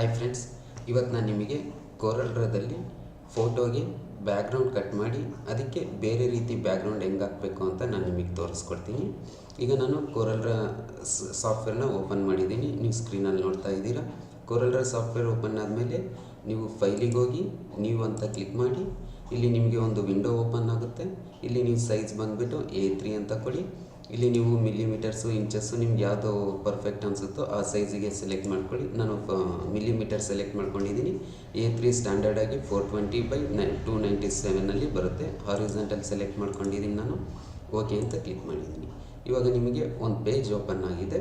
Hi friends ಇವತ್ತು ನಾನು ನಿಮಗೆ ಕೋರಲ್ರದಲ್ಲಿ ಫೋಟೋಗೆ ಬ್ಯಾಕ್ಗ್ರೌಂಡ್ ಕಟ್ ಮಾಡಿ, ಅದಕ್ಕೆ ಬೇರೆ ರೀತಿ ಬ್ಯಾಕ್ಗ್ರೌಂಡ್ ಹೆಂಗೆ ಹಾಕಬೇಕು ಅಂತ ನಾನು ನಿಮಗೆ ತೋರಿಸ್ಕೊಡ್ತೀನಿ. ಈಗ ನಾನು ಕೋರಲ್ರ ಸಾಫ್ಟ್ವೇರ್ನ ಓಪನ್ ಮಾಡಿದ್ದೀನಿ. ನೀವು ಸ್ಕ್ರೀನಲ್ಲಿ ನೋಡ್ತಾ ಇದ್ದೀರಾ. ಕೋರಲ್ರ ಸಾಫ್ಟ್ವೇರ್ ಓಪನ್ ಆದಮೇಲೆ ನೀವು ಫೈಲಿಗೆ ಹೋಗಿ, ನೀವು ಅಂತ ಕ್ಲಿಕ್ ಮಾಡಿ, ಇಲ್ಲಿ ನಿಮಗೆ ಒಂದು ವಿಂಡೋ ಓಪನ್ ಆಗುತ್ತೆ. ಇಲ್ಲಿ ನೀವು ಸೈಜ್ ಬಂದುಬಿಟ್ಟು ಎ ಅಂತ ಕೊಡಿ. ಇಲ್ಲಿ ನೀವು ಮಿಲಿಮೀಟರ್ಸು ಇಂಚಸ್ಸು ನಿಮ್ಗೆ ಯಾವುದು ಪರ್ಫೆಕ್ಟ್ ಅನಿಸುತ್ತೋ ಆ ಸೈಜಿಗೆ ಸೆಲೆಕ್ಟ್ ಮಾಡ್ಕೊಳ್ಳಿ. ನಾನು ಮಿಲಿಮೀಟರ್ ಸೆಲೆಕ್ಟ್ ಮಾಡ್ಕೊಂಡಿದ್ದೀನಿ. ಎ ತ್ರೀ ಸ್ಟ್ಯಾಂಡರ್ಡಾಗಿ ಫೋರ್ ಟ್ವೆಂಟಿ ಬೈ ನೈ ಟೂ ನೈಂಟಿ ಸೆವೆನಲ್ಲಿ ಬರುತ್ತೆ. ಹಾರಿಸೆಂಟಲ್ ಸೆಲೆಕ್ಟ್ ಮಾಡ್ಕೊಂಡಿದ್ದೀನಿ ನಾನು. ಓಕೆ ಅಂತ ಕ್ಲಿಕ್ ಮಾಡಿದ್ದೀನಿ. ಇವಾಗ ನಿಮಗೆ ಒಂದು ಪೇಜ್ ಓಪನ್ ಆಗಿದೆ.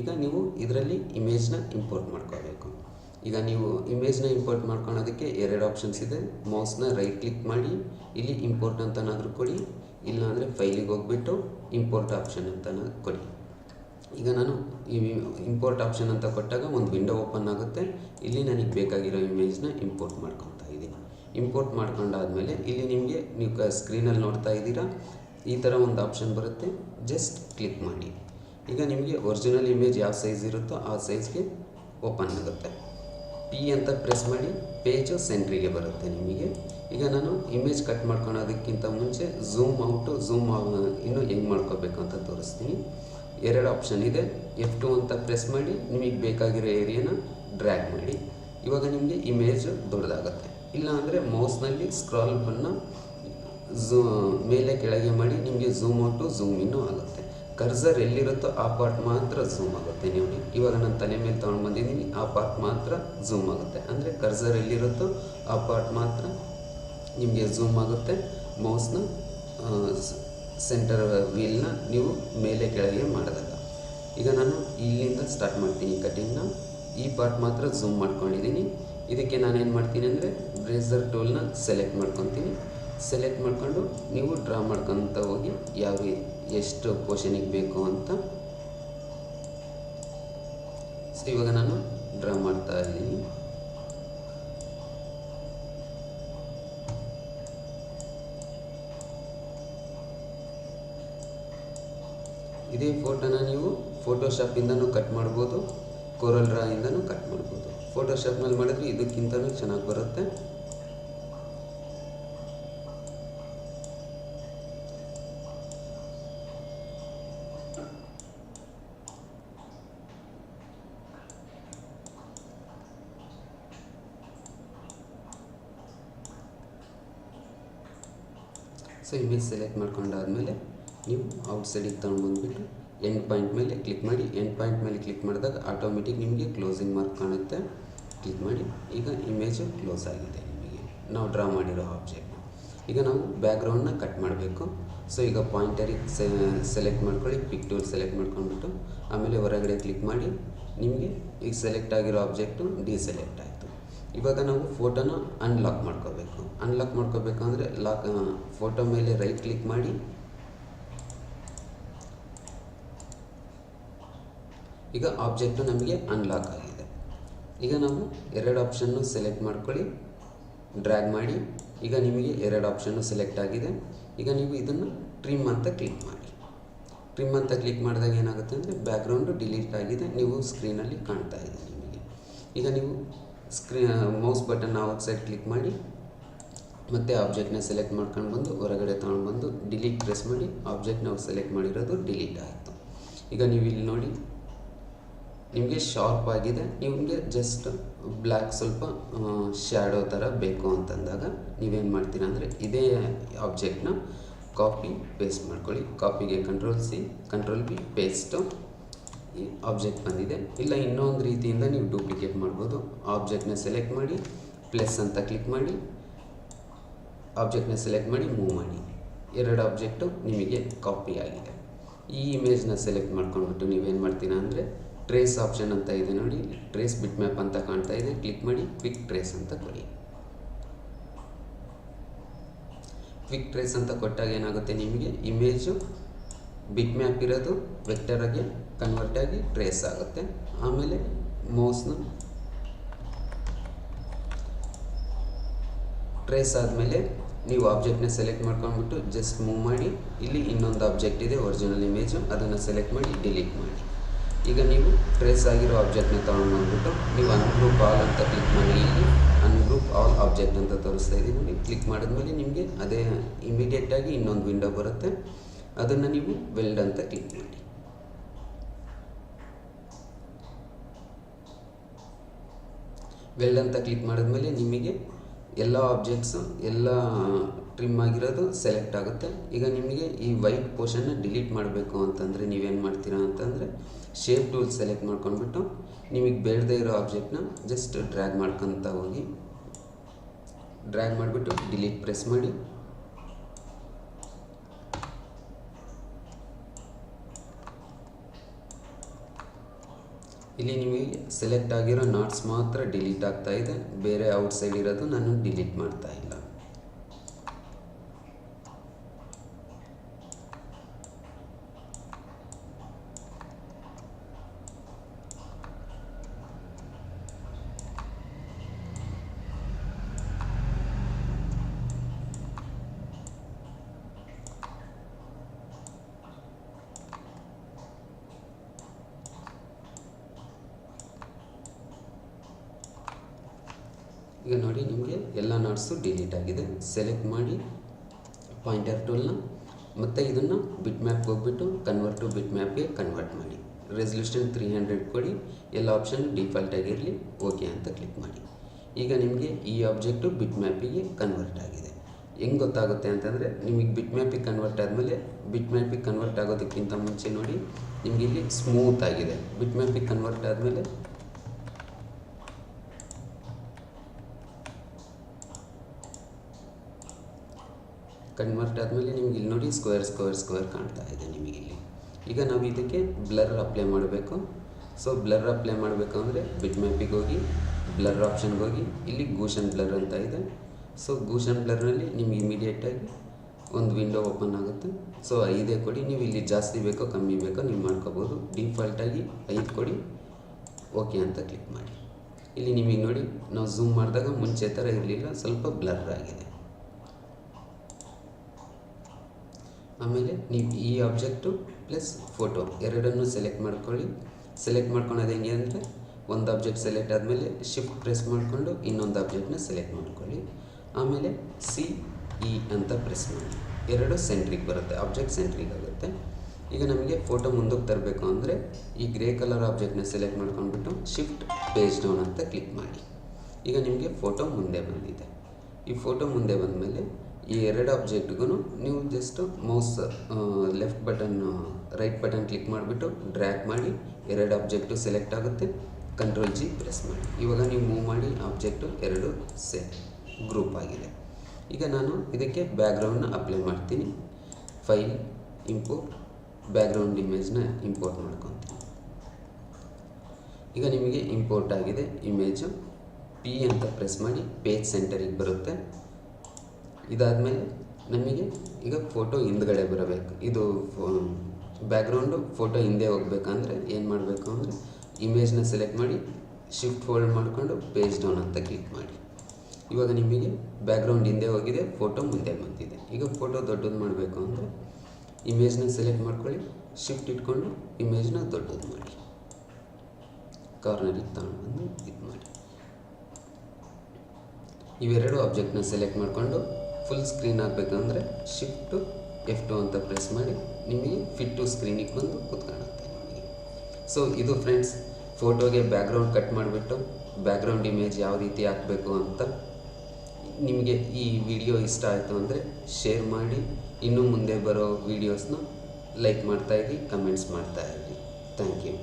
ಈಗ ನೀವು ಇದರಲ್ಲಿ ಇಮೇಜ್ನ ಇಂಪೋರ್ಟ್ ಮಾಡ್ಕೋಬೇಕು. ಈಗ ನೀವು ಇಮೇಜ್ನ ಇಂಪೋರ್ಟ್ ಮಾಡ್ಕೊಳೋದಕ್ಕೆ ಎರಡು ಆಪ್ಷನ್ಸ್ ಇದೆ. ಮೌಸ್ನ ರೈಟ್ ಕ್ಲಿಕ್ ಮಾಡಿ. ಇಲ್ಲಿ ಇಂಪೋರ್ಟ್ ಅಂತನಾದರೂ ಕೊಡಿ. ಇಲ್ಲ ಅಂದರೆ ಫೈಲಿಗೆ ಹೋಗ್ಬಿಟ್ಟು ಇಂಪೋರ್ಟ್ ಆಪ್ಷನ್ ಅಂತ ಕೊಡಿ. ಈಗ ನಾನು ಈ ಇಂಪೋರ್ಟ್ ಆಪ್ಷನ್ ಅಂತ ಕೊಟ್ಟಾಗ ಒಂದು ವಿಂಡೋ ಓಪನ್ ಆಗುತ್ತೆ. ಇಲ್ಲಿ ನನಗೆ ಬೇಕಾಗಿರೋ ಇಮೇಜ್ನ ಇಂಪೋರ್ಟ್ ಮಾಡ್ಕೊತಾ ಇದ್ದೀನಿ. ಇಂಪೋರ್ಟ್ ಮಾಡ್ಕೊಂಡಾದಮೇಲೆ ಇಲ್ಲಿ ನಿಮಗೆ ನೀವು ಸ್ಕ್ರೀನಲ್ಲಿ ನೋಡ್ತಾ ಇದ್ದೀರಾ. ಈ ಥರ ಒಂದು ಆಪ್ಷನ್ ಬರುತ್ತೆ. ಜಸ್ಟ್ ಕ್ಲಿಕ್ ಮಾಡಿ. ಈಗ ನಿಮಗೆ ಒರಿಜಿನಲ್ ಇಮೇಜ್ ಯಾವ ಸೈಜ್ ಇರುತ್ತೋ ಆ ಸೈಜ್ಗೆ ಓಪನ್ ಆಗುತ್ತೆ. ಪಿ ಅಂತ ಪ್ರೆಸ್ ಮಾಡಿ ಪೇಜು ಸೆಂಟ್ರಿಗೆ ಬರುತ್ತೆ ನಿಮಗೆ. ಈಗ ನಾನು ಇಮೇಜ್ ಕಟ್ ಮಾಡ್ಕೊಳೋದಕ್ಕಿಂತ ಮುಂಚೆ ಝೂಮ್ ಔಟು ಝೂಮ್ ಇನ್ನೂ ಹೆಂಗೆ ಮಾಡ್ಕೋಬೇಕು ಅಂತ ತೋರಿಸ್ತೀನಿ. ಎರಡು ಆಪ್ಷನ್ ಇದೆ. ಎಫ್ ಟು ಅಂತ ಪ್ರೆಸ್ ಮಾಡಿ, ನಿಮಗೆ ಬೇಕಾಗಿರೋ ಏರಿಯಾನ ಡ್ರ್ಯಾಗ್ ಮಾಡಿ. ಇವಾಗ ನಿಮಗೆ ಇಮೇಜ್ ದೊಡ್ಡದಾಗುತ್ತೆ. ಇಲ್ಲಾಂದರೆ ಮೌಸ್ನಲ್ಲಿ ಸ್ಕ್ರಾಲ್ ಬನ್ನ ಝೂ ಮೇಲೆ ಕೆಳಗೆ ಮಾಡಿ ನಿಮಗೆ ಝೂಮ್ ಔಟು ಝೂಮ್ ಇನ್ನೂ ಆಗುತ್ತೆ. ಕರ್ಸರ್ ಎಲ್ಲಿರುತ್ತೋ ಆ ಪಾರ್ಟ್ ಮಾತ್ರ ಝೂಮ್ ಆಗುತ್ತೆ ನೀವು. ಇವಾಗ ನಾನು ತಲೆ ಮೇಲೆ ತೊಗೊಂಡು ಬಂದಿದ್ದೀನಿ, ಆ ಪಾರ್ಟ್ ಮಾತ್ರ ಝೂಮ್ ಆಗುತ್ತೆ. ಅಂದರೆ ಕರ್ಸರ್ ಎಲ್ಲಿರುತ್ತೋ ಆ ಪಾರ್ಟ್ ಮಾತ್ರ ನಿಮಗೆ ಝೂಮ್ ಆಗುತ್ತೆ. ಮೌಸ್ನ ಸೆಂಟರ್ ವೀಲ್ನ ನೀವು ಮೇಲೆ ಕೆಳಗೆ ಮಾಡಿದಾಗ. ಈಗ ನಾನು ಇಲ್ಲಿಂದ ಸ್ಟಾರ್ಟ್ ಮಾಡ್ತೀನಿ ಕಟಿಂಗ್ನ ಈ ಪಾರ್ಟ್ ಮಾತ್ರ ಝೂಮ್ ಮಾಡ್ಕೊಂಡಿದ್ದೀನಿ ಇದಕ್ಕೆ ನಾನೇನು ಮಾಡ್ತೀನಿ ಅಂದರೆ ಬ್ರೇಸರ್ ಟೂಲ್ನ ಸೆಲೆಕ್ಟ್ ಮಾಡ್ಕೊತೀನಿ. ಸೆಲೆಕ್ಟ್ ಮಾಡಿಕೊಂಡು ನೀವು ಡ್ರಾ ಮಾಡ್ಕೊತ ಹೋಗಿ ಯಾವ ಎಷ್ಟು ಪೋರ್ಷನಿಗೆ ಬೇಕು ಅಂತ. ಸೊ ಇವಾಗ ನಾನು ಡ್ರಾ ಮಾಡ್ತಾ ಇದ್ದೀನಿ. ಇದೇ ಫೋಟೋನ ನೀವು ಫೋಟೋಶಾಪಿಂದನೂ ಕಟ್ ಮಾಡ್ಬೋದು ಕೋರಲ್ ಡ್ರಾಯಿಂದನೂ ಕಟ್ ಮಾಡ್ಬೋದು. ಫೋಟೋಶಾಪ್ನಲ್ಲಿ ಮಾಡಿದ್ರೆ ಇದಕ್ಕಿಂತನೂ ಚೆನ್ನಾಗಿ ಬರುತ್ತೆ. ಸೊ ಇಮೇಜ್ ಸೆಲೆಕ್ಟ್ ಮಾಡ್ಕೊಂಡಾದ್ಮೇಲೆ ನೀವು ಔಟ್ ಸೈಡಿಗೆ ತೊಗೊಂಡ್ಬಂದ್ಬಿಟ್ಟು ಎಂಡ್ ಪಾಯಿಂಟ್ ಮೇಲೆ ಕ್ಲಿಕ್ ಮಾಡಿ ಎಂಡ್ ಪಾಯಿಂಟ್ ಮೇಲೆ ಕ್ಲಿಕ್ ಮಾಡಿದಾಗ ಆಟೋಮೆಟಿಕ್ ನಿಮಗೆ ಕ್ಲೋಸಿಂಗ್ ಮಾರ್ಕ್ ಕಾಣುತ್ತೆ. ಕ್ಲಿಕ್ ಮಾಡಿ, ಈಗ ಇಮೇಜು ಕ್ಲೋಸ್ ಆಗಿದೆ ನಿಮಗೆ. ನಾವು ಡ್ರಾ ಮಾಡಿರೋ ಆಬ್ಜೆಕ್ಟ್ ಈಗ ನಾವು ಬ್ಯಾಕ್ಗ್ರೌಂಡ್ನ ಕಟ್ ಮಾಡಬೇಕು. ಸೊ ಈಗ ಪಾಯಿಂಟರಿಗೆ ಸೆಲೆಕ್ಟ್ ಮಾಡ್ಕೊಳ್ಳಿ ಪಿಕ್ ಟೂಲ್ ಸೆಲೆಕ್ಟ್ ಮಾಡ್ಕೊಂಡ್ಬಿಟ್ಟು ಆಮೇಲೆ ಹೊರಗಡೆ ಕ್ಲಿಕ್ ಮಾಡಿ, ನಿಮಗೆ ಈಗ ಸೆಲೆಕ್ಟ್ ಆಗಿರೋ ಆಬ್ಜೆಕ್ಟು ಡಿಸೆಲೆಕ್ಟ್ ಆಯಿತು. ಇವಾಗ ನಾವು ಫೋಟೋನ ಅನ್ಲಾಕ್ ಮಾಡ್ಕೋಬೇಕು. ಅನ್ಲಾಕ್ ಮಾಡ್ಕೋಬೇಕು ಅಂದರೆ ಲಾಕ್ ಫೋಟೋ ಮೇಲೆ ರೈಟ್ ಕ್ಲಿಕ್ ಮಾಡಿ ಈಗ ಆಬ್ಜೆಕ್ಟು ನಮಗೆ ಅನ್ಲಾಕ್ ಆಗಿದೆ. ಈಗ ನಾವು ಎರಡು ಆಪ್ಷನ್ನು ಸೆಲೆಕ್ಟ್ ಮಾಡ್ಕೊಳ್ಳಿ ಡ್ರ್ಯಾಗ್ ಮಾಡಿ, ಈಗ ನಿಮಗೆ ಎರಡು ಆಪ್ಷನ್ನು ಸೆಲೆಕ್ಟ್ ಆಗಿದೆ. ಈಗ ನೀವು ಇದನ್ನು ಟ್ರಿಮ್ ಅಂತ ಕ್ಲಿಕ್ ಮಾಡಿ. ಟ್ರಿಮ್ ಅಂತ ಕ್ಲಿಕ್ ಮಾಡಿದಾಗ ಏನಾಗುತ್ತೆ ಅಂದರೆ ಬ್ಯಾಕ್ಗ್ರೌಂಡು ಡಿಲೀಟ್ ಆಗಿದೆ, ನೀವು ಸ್ಕ್ರೀನಲ್ಲಿ ಕಾಣ್ತಾ ಇದೆ ನಿಮಗೆ. ಈಗ ನೀವು ಸ್ಕ್ರೀ mouse button outside click ಮಾಡಿ, ಮತ್ತು ಆಬ್ಜೆಕ್ಟ್ನ ಸೆಲೆಕ್ಟ್ ಮಾಡ್ಕೊಂಡು ಬಂದು, ಹೊರಗಡೆ ತೊಗೊಂಡು ಬಂದು ಡಿಲೀಟ್ ಪ್ರೆಸ್ ಮಾಡಿ ಆಬ್ಜೆಕ್ಟ್ ನಾವು ಸೆಲೆಕ್ಟ್ ಮಾಡಿರೋದು ಡಿಲೀಟ್ ಆಯಿತು. ಈಗ ನೀವು ಇಲ್ಲಿ ನೋಡಿ ನಿಮಗೆ ಶಾರ್ಪ್ ಆಗಿದೆ. ನಿಮಗೆ ಜಸ್ಟ್ ಬ್ಲ್ಯಾಕ್ ಸ್ವಲ್ಪ ಶ್ಯಾಡೋ ಥರ ಬೇಕು ಅಂತಂದಾಗ ನೀವೇನು ಮಾಡ್ತೀರಾ ಅಂದರೆ ಇದೇ ಆಬ್ಜೆಕ್ಟ್ನ ಕಾಪಿ ಪೇಸ್ಟ್ ಮಾಡ್ಕೊಳ್ಳಿ. ಕಾಪಿಗೆ control C control B paste ಈ ಆಬ್ಜೆಕ್ಟ್ ಬಂದಿದೆ. ಇಲ್ಲ ಇನ್ನೊಂದು ರೀತಿಯಿಂದ ನೀವು ಡೂಪ್ಲಿಕೇಟ್ ಮಾಡ್ಬೋದು. ಆಬ್ಜೆಕ್ಟ್ನ ಸೆಲೆಕ್ಟ್ ಮಾಡಿ ಪ್ಲಸ್ ಅಂತ ಕ್ಲಿಕ್ ಮಾಡಿ ಆಬ್ಜೆಕ್ಟ್ನ ಸೆಲೆಕ್ಟ್ ಮಾಡಿ ಮೂವ್ ಮಾಡಿ. ಎರಡು ಆಬ್ಜೆಕ್ಟು ನಿಮಗೆ ಕಾಪಿ ಆಗಿದೆ. ಈ ಇಮೇಜ್ನ ಸೆಲೆಕ್ಟ್ ಮಾಡ್ಕೊಂಡ್ಬಿಟ್ಟು ನೀವೇನು ಮಾಡ್ತೀರಾ ಅಂದರೆ ಟ್ರೇಸ್ ಆಪ್ಷನ್ ಅಂತ ಇದೆ ನೋಡಿ. ಟ್ರೇಸ್ ಬಿಟ್ ಮ್ಯಾಪ್ ಅಂತ ಕಾಣ್ತಾ ಇದೆ. ಕ್ಲಿಕ್ ಮಾಡಿ ಕ್ವಿಕ್ ಟ್ರೇಸ್ ಅಂತ ಕೊಡಿ. ಕ್ವಿಕ್ ಟ್ರೇಸ್ ಅಂತ ಕೊಟ್ಟಾಗ ಏನಾಗುತ್ತೆ ನಿಮಗೆ? ಇಮೇಜು ಬಿಟ್ ಮ್ಯಾಪ್ ಇರೋದು ವೆಕ್ಟರಾಗಿ ಕನ್ವರ್ಟ್ ಆಗಿ ಟ್ರೇಸ್ ಆಗುತ್ತೆ. ಆಮೇಲೆ ಮೌಸ್ನ ಟ್ರೇಸ್ ಆದಮೇಲೆ ನೀವು ಆಬ್ಜೆಕ್ಟ್ನ ಸೆಲೆಕ್ಟ್ ಮಾಡ್ಕೊಂಡ್ಬಿಟ್ಟು ಜಸ್ಟ್ ಮೂವ್ ಮಾಡಿ. ಇಲ್ಲಿ ಇನ್ನೊಂದು ಆಬ್ಜೆಕ್ಟ್ ಇದೆ ಒರಿಜಿನಲ್ ಇಮೇಜು ಅದನ್ನು ಸೆಲೆಕ್ಟ್ ಮಾಡಿ ಡಿಲೀಟ್ ಮಾಡಿ. ಈಗ ನೀವು ಟ್ರೇಸ್ ಆಗಿರೋ ಆಬ್ಜೆಕ್ಟ್ನ ತಗೊಂಡು ಬಂದ್ಬಿಟ್ಟು ನೀವು ಅನ್ಗ್ರೂಪ್ ಆಲ್ ಅಂತ ಕ್ಲಿಕ್ ಮಾಡಿ. ಇಲ್ಲಿ ಅನ್ಗ್ರೂಪ್ ಆಲ್ ಆಬ್ಜೆಕ್ಟ್ ಅಂತ ತೋರಿಸ್ತಾ ಇದ್ದೀನಿ. ನೋಡಿ ಕ್ಲಿಕ್ ಮಾಡಿದ್ಮೇಲೆ ನಿಮಗೆ ಅದೇ ಇಮಿಡಿಯೇಟಾಗಿ ಇನ್ನೊಂದು ವಿಂಡೋ ಬರುತ್ತೆ. ಅದನ್ನು ನೀವು ವೆಲ್ಡ್ ಅಂತ ಕ್ಲಿಕ್ ಮಾಡಿ. ವೆಲ್ಡ್ ಅಂತ ಕ್ಲಿಕ್ ಮಾಡಿದ್ಮೇಲೆ ನಿಮಗೆ ಎಲ್ಲ ಆಬ್ಜೆಕ್ಟ್ಸು ಎಲ್ಲ ಟ್ರಿಮ್ ಆಗಿರೋದು ಸೆಲೆಕ್ಟ್ ಆಗುತ್ತೆ. ಈಗ ನಿಮಗೆ ಈ ವೈಟ್ ಪೋರ್ಷನ್ನ ಡಿಲೀಟ್ ಮಾಡಬೇಕು ಅಂತಂದರೆ ನೀವೇನು ಮಾಡ್ತೀರಾ ಅಂತಂದರೆ ಶೇಪ್ ಟೂಲ್ ಸೆಲೆಕ್ಟ್ ಮಾಡ್ಕೊಂಡ್ಬಿಟ್ಟು ನಿಮಗೆ ಬೇಡದೇ ಇರೋ ಆಬ್ಜೆಕ್ಟ್ನ ಜಸ್ಟ್ ಡ್ರ್ಯಾಗ್ ಮಾಡ್ಕೊತ ಹೋಗಿ ಡ್ರ್ಯಾಗ್ ಮಾಡಿಬಿಟ್ಟು ಡಿಲೀಟ್ ಪ್ರೆಸ್ ಮಾಡಿ. ಇಲ್ಲಿ ನಿಮಗೆ ಸೆಲೆಕ್ಟ್ ಆಗಿರೋ ನಾಟ್ಸ್ ಮಾತ್ರ ಡಿಲೀಟ್ ಆಗ್ತಾ ಇದೆ. ಬೇರೆ ಔಟ್ಸೈಡ್ ಇರೋದು ನಾನು ಡಿಲೀಟ್ ಮಾಡ್ತಾ ಇಲ್ಲ. ಈಗ ನೋಡಿ ನಿಮಗೆ ಎಲ್ಲ ನಾಟ್ಸು ಡಿಲೀಟ್ ಆಗಿದೆ. ಸೆಲೆಕ್ಟ್ ಮಾಡಿ ಪಾಯಿಂಟರ್ ಟೂಲ್ನ ಮತ್ತು ಇದನ್ನು ಬಿಟ್ ಮ್ಯಾಪ್ಗೆ ಹೋಗ್ಬಿಟ್ಟು ಕನ್ವರ್ಟ್ ಟು ಬಿಟ್ ಮ್ಯಾಪ್ಗೆ ಕನ್ವರ್ಟ್ ಮಾಡಿ. ರೆಸಲ್ಯೂಷನ್ ತ್ರೀ ಹಂಡ್ರೆಡ್ ಕೊಡಿ. ಎಲ್ಲ ಆಪ್ಷನ್ ಡಿಫಾಲ್ಟ್ ಆಗಿರಲಿ ಓಕೆ ಅಂತ ಕ್ಲಿಕ್ ಮಾಡಿ. ಈಗ ನಿಮಗೆ ಈ ಆಬ್ಜೆಕ್ಟು ಬಿಟ್ ಮ್ಯಾಪಿಗೆ ಕನ್ವರ್ಟ್ ಆಗಿದೆ. ಹೆಂಗೆ ಗೊತ್ತಾಗುತ್ತೆ ಅಂತಂದರೆ ನಿಮಗೆ ಬಿಟ್ ಮ್ಯಾಪಿಗೆ ಕನ್ವರ್ಟ್ ಆದಮೇಲೆ ಬಿಟ್ ಮ್ಯಾಪಿಗೆ ಕನ್ವರ್ಟ್ ಆಗೋದಕ್ಕಿಂತ ಮುಂಚೆ ನೋಡಿ ನಿಮಗೆ ಇಲ್ಲಿ ಸ್ಮೂತ್ ಆಗಿದೆ. ಬಿಟ್ ಮ್ಯಾಪಿಗೆ ಕನ್ವರ್ಟ್ ಆದಮೇಲೆ ಕನ್ವರ್ಟ್ ಆದಮೇಲೆ ನಿಮ್ಗೆ ಇಲ್ಲಿ ನೋಡಿ ಸ್ಕ್ವೇರ್ ಸ್ಕ್ವೇರ್ ಸ್ಕ್ವೇರ್ ಕಾಣ್ತಾ ಇದೆ ನಿಮಗೆ ಇಲ್ಲಿ. ಈಗ ನಾವು ಇದಕ್ಕೆ ಬ್ಲರ್ ಅಪ್ಲೈ ಮಾಡಬೇಕು. ಸೊ ಬ್ಲರ್ ಅಪ್ಲೈ ಮಾಡಬೇಕು ಅಂದರೆ ಬಿಟ್ ಮ್ಯಾಪಿಗೆ ಹೋಗಿ ಬ್ಲರ್ ಆಪ್ಷನ್ಗೆ ಹೋಗಿ, ಇಲ್ಲಿ ಗೂಷನ್ ಬ್ಲರ್ ಅಂತ ಇದೆ. ಸೊ ಗೂಷನ್ ಬ್ಲರ್ನಲ್ಲಿ ನಿಮ್ಗೆ ಇಮಿಡಿಯೇಟಾಗಿ ಒಂದು ವಿಂಡೋ ಓಪನ್ ಆಗುತ್ತೆ. ಸೊ ಐದೇ ಕೊಡಿ, ನೀವು ಇಲ್ಲಿ ಜಾಸ್ತಿ ಬೇಕೋ ಕಮ್ಮಿ ಬೇಕೋ ನೀವು ಮಾಡ್ಕೋಬೋದು. ಡಿಫಾಲ್ಟಾಗಿ ಐದು ಕೊಡಿ ಓಕೆ ಅಂತ ಕ್ಲಿಕ್ ಮಾಡಿ. ಇಲ್ಲಿ ನಿಮಗೆ ನೋಡಿ, ನಾವು ಝೂಮ್ ಮಾಡಿದಾಗ ಮುಂಚೆ ಥರ ಇರಲಿಲ್ಲ, ಸ್ವಲ್ಪ ಬ್ಲರ್ ಆಗಿದೆ. ಆಮೇಲೆ ನೀವು ಈ ಆಬ್ಜೆಕ್ಟು ಪ್ಲಸ್ ಫೋಟೋ ಎರಡನ್ನು ಸೆಲೆಕ್ಟ್ ಮಾಡ್ಕೊಳ್ಳಿ. ಸೆಲೆಕ್ಟ್ ಮಾಡ್ಕೊಳೋದು ಹೆಂಗೆ ಅಂದರೆ ಒಂದು ಆಬ್ಜೆಕ್ಟ್ ಸೆಲೆಕ್ಟ್ ಆದಮೇಲೆ ಶಿಫ್ಟ್ ಪ್ರೆಸ್ ಮಾಡಿಕೊಂಡು ಇನ್ನೊಂದು ಆಬ್ಜೆಕ್ಟ್ನ ಸೆಲೆಕ್ಟ್ ಮಾಡ್ಕೊಳ್ಳಿ. ಆಮೇಲೆ ಸಿ ಇ ಅಂತ ಪ್ರೆಸ್ ಮಾಡಿ. ಎರಡು ಸೆಂಟ್ರಿಗೆ ಬರುತ್ತೆ ಆಬ್ಜೆಕ್ಟ್ ಸೆಂಟ್ರಿಗೆ ಆಗುತ್ತೆ. ಈಗ ನಮಗೆ ಫೋಟೋ ಮುಂದಕ್ಕೆ ತರಬೇಕು ಅಂದರೆ ಈ ಗ್ರೇ ಕಲರ್ ಆಬ್ಜೆಕ್ಟ್ನ ಸೆಲೆಕ್ಟ್ ಮಾಡ್ಕೊಂಡ್ಬಿಟ್ಟು ಶಿಫ್ಟ್ ಪೇಜ್ ಡೌನ್ ಅಂತ ಕ್ಲಿಕ್ ಮಾಡಿ. ಈಗ ನಿಮಗೆ ಫೋಟೋ ಮುಂದೆ ಬಂದಿದೆ. ಈ ಫೋಟೋ ಮುಂದೆ ಬಂದಮೇಲೆ ಈ ಎರಡು ಆಬ್ಜೆಕ್ಟ್ಗೂ ನೀವು just mouse left button right button click ಮಾಡಿಬಿಟ್ಟು ಡ್ರ್ಯಾಕ್ ಮಾಡಿ ಎರಡು ಆಬ್ಜೆಕ್ಟು ಸೆಲೆಕ್ಟ್ ಆಗುತ್ತೆ. ಕಂಟ್ರೋಲ್ ಜಿ ಪ್ರೆಸ್ ಮಾಡಿ. ಇವಾಗ ನೀವು ಮೂವ್ ಮಾಡಿ ಆಬ್ಜೆಕ್ಟು ಎರಡು ಸೆ ಗ್ರೂಪ್ ಆಗಿದೆ. ಈಗ ನಾನು ಇದಕ್ಕೆ ಬ್ಯಾಕ್ಗ್ರೌಂಡ್ನ ಅಪ್ಲೈ ಮಾಡ್ತೀನಿ. ಫೈಲ್ ಇಂಪೋರ್ಟ್ ಬ್ಯಾಕ್ಗ್ರೌಂಡ್ ಇಮೇಜ್ನ ಇಂಪೋರ್ಟ್ ಮಾಡ್ಕೊತೀನಿ. ಈಗ ನಿಮಗೆ ಇಂಪೋರ್ಟ್ ಆಗಿದೆ. ಇಮೇಜು ಪಿ ಅಂತ ಪ್ರೆಸ್ ಮಾಡಿ ಪೇಜ್ ಸೆಂಟರಿಗೆ ಬರುತ್ತೆ. ಇದಾದಮೇಲೆ ನಮಗೆ ಈಗ ಫೋಟೋ ಹಿಂದ್ಗಡೆ ಬರಬೇಕು. ಇದು ಬ್ಯಾಕ್ಗ್ರೌಂಡು ಫೋಟೋ ಹಿಂದೆ ಹೋಗ್ಬೇಕಂದ್ರೆ ಏನು ಮಾಡಬೇಕು ಅಂದರೆ ಇಮೇಜ್ನ ಸೆಲೆಕ್ಟ್ ಮಾಡಿ ಶಿಫ್ಟ್ ಫೋಲ್ಡ್ ಮಾಡಿಕೊಂಡು ಪೇಜ್ ಡೌನ್ ಅಂತ ಕ್ಲಿಕ್ ಮಾಡಿ. ಇವಾಗ ನಿಮಗೆ ಬ್ಯಾಕ್ಗ್ರೌಂಡ್ ಹಿಂದೆ ಹೋಗಿದೆ ಫೋಟೋ ಮುಂದೆ ಬಂದಿದೆ. ಈಗ ಫೋಟೋ ದೊಡ್ಡದು ಮಾಡಬೇಕು ಅಂದರೆ ಇಮೇಜ್ನ ಸೆಲೆಕ್ಟ್ ಮಾಡ್ಕೊಳ್ಳಿ ಶಿಫ್ಟ್ ಇಟ್ಕೊಂಡು ಇಮೇಜ್ನ ದೊಡ್ಡದು ಮಾಡಿ. ಕಾರ್ನರಿಗೆ ತಗೊಂಡು ಇದು ಮಾಡಿ. ಇವೆರಡು ಆಬ್ಜೆಕ್ಟ್ನ ಸೆಲೆಕ್ಟ್ ಮಾಡಿಕೊಂಡು ಫುಲ್ ಸ್ಕ್ರೀನ್ ಆಗಬೇಕಂದ್ರೆ ಶಿಫ್ಟು ಎಫ್ ಟು ಅಂತ ಪ್ರೆಸ್ ಮಾಡಿ ನಿಮಗೆ ಫಿಟ್ ಟು ಸ್ಕ್ರೀನಿಗೆ ಬಂದು ಕೂತ್ಕೊಳ್ಳುತ್ತೆ ಸೊ ಇದು ಫ್ರೆಂಡ್ಸ್ ಫೋಟೋಗೆ ಬ್ಯಾಕ್ಗ್ರೌಂಡ್ ಕಟ್ ಮಾಡಿಬಿಟ್ಟು ಬ್ಯಾಕ್ಗ್ರೌಂಡ್ ಇಮೇಜ್ ಯಾವ ರೀತಿ ಹಾಕಬೇಕು ಅಂತ ನಿಮಗೆ ಈ ವಿಡಿಯೋ ಇಷ್ಟ ಆಯಿತು ಅಂದರೆ ಶೇರ್ ಮಾಡಿ, ಇನ್ನು ಮುಂದೆ ಬರೋ ವೀಡಿಯೋಸ್ನ ಲೈಕ್ ಮಾಡ್ತಾಯಿರಿ ಕಮೆಂಟ್ಸ್ ಮಾಡ್ತಾಯಿರಿ ಥ್ಯಾಂಕ್ ಯು